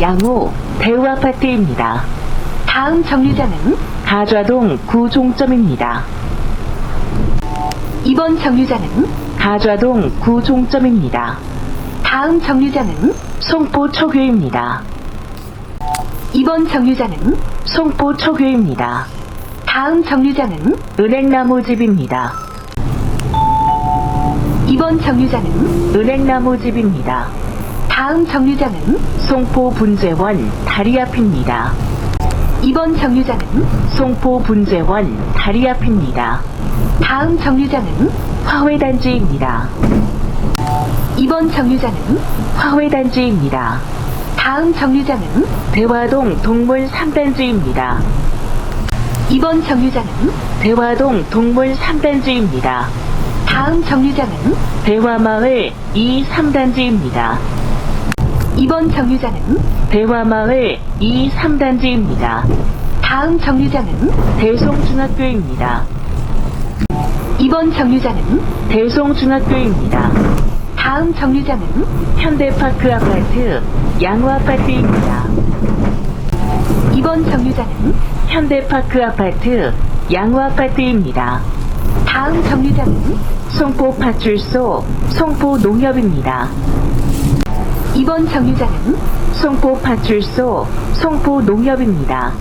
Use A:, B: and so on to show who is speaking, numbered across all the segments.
A: 양호 대우 아파트입니다.
B: 다음 정류장은
A: 가좌동 구종점입니다.
B: 이번 정류장은
A: 가좌동 구종점입니다.
B: 다음 정류장은
A: 송포 초교입니다.
B: 이번 정류장은
A: 송포 초교입니다.
B: 다음 정류장은
A: 은행나무집입니다.
B: 이번 정류장은
A: 은행나무집입니다.
B: 다음 정류장은
A: 송포 분재원 다리 앞입니다.
B: 이번 정류장은
A: 송포 분재원 다리 앞입니다.
B: 다음 정류장은
A: 화훼단지입니다.
B: 이번 정류장은
A: 화훼단지입니다.
B: 다음 정류장은
A: 대화동 동물 3단지입니다.
B: 이번 정류장은
A: 대화동 동물 3단지입니다.
B: 다음 정류장은
A: 대화마을 2, 3단지입니다.
B: 이번 정류장은
A: 대화마을 2, 3단지입니다.
B: 다음 정류장은
A: 대송중학교입니다.
B: 이번 정류장은
A: 대송중학교입니다.
B: 다음 정류장은
A: 현대파크 아파트 양호아파트입니다.
B: 이번 정류장은
A: 현대파크 아파트 양호아파트입니다.
B: 다음 정류장은
A: 송포파출소 송포농협입니다.
B: 이번 정류장은
A: 송포 파출소 송포 농협입니다.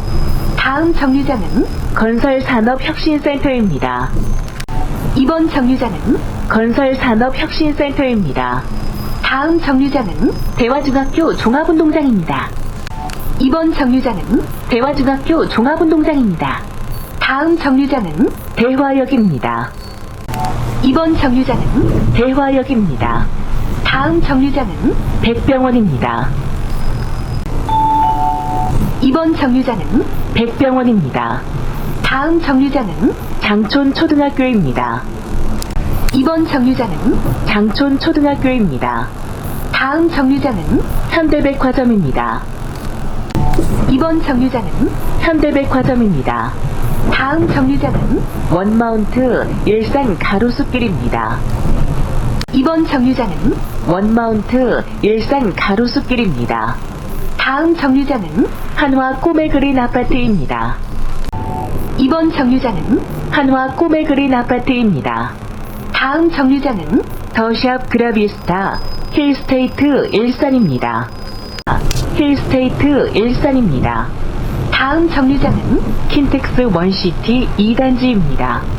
B: 다음 정류장은
A: 건설산업혁신센터입니다.
B: 이번 정류장은
A: 건설산업혁신센터입니다.
B: 다음 정류장은
A: 대화중학교 종합운동장입니다.
B: 이번 정류장은
A: 대화중학교 종합운동장입니다.
B: 다음 정류장은
A: 대화역입니다.
B: 이번 정류장은
A: 대화역입니다.
B: 다음 정류장은
A: 백병원입니다.
B: 이번 정류장은
A: 백병원입니다.
B: 다음 정류장은
A: 장촌초등학교입니다.
B: 이번 정류장은
A: 장촌초등학교입니다.
B: 다음 정류장은
A: 현대백화점입니다.
B: 이번 정류장은
A: 현대백화점입니다.
B: 다음 정류장은
A: 원마운트 일산 가로수길입니다.
B: 이번 정류장은
A: 원마운트 일산 가로수길입니다.
B: 다음 정류장은
A: 한화 꼬메그린 아파트입니다.
B: 이번 정류장은
A: 한화 꼬메그린 아파트입니다.
B: 다음 정류장은
A: 더샵 그라비스타 힐스테이트 일산입니다. 힐스테이트 일산입니다.
B: 다음 정류장은
A: 킨텍스 원시티 2단지입니다.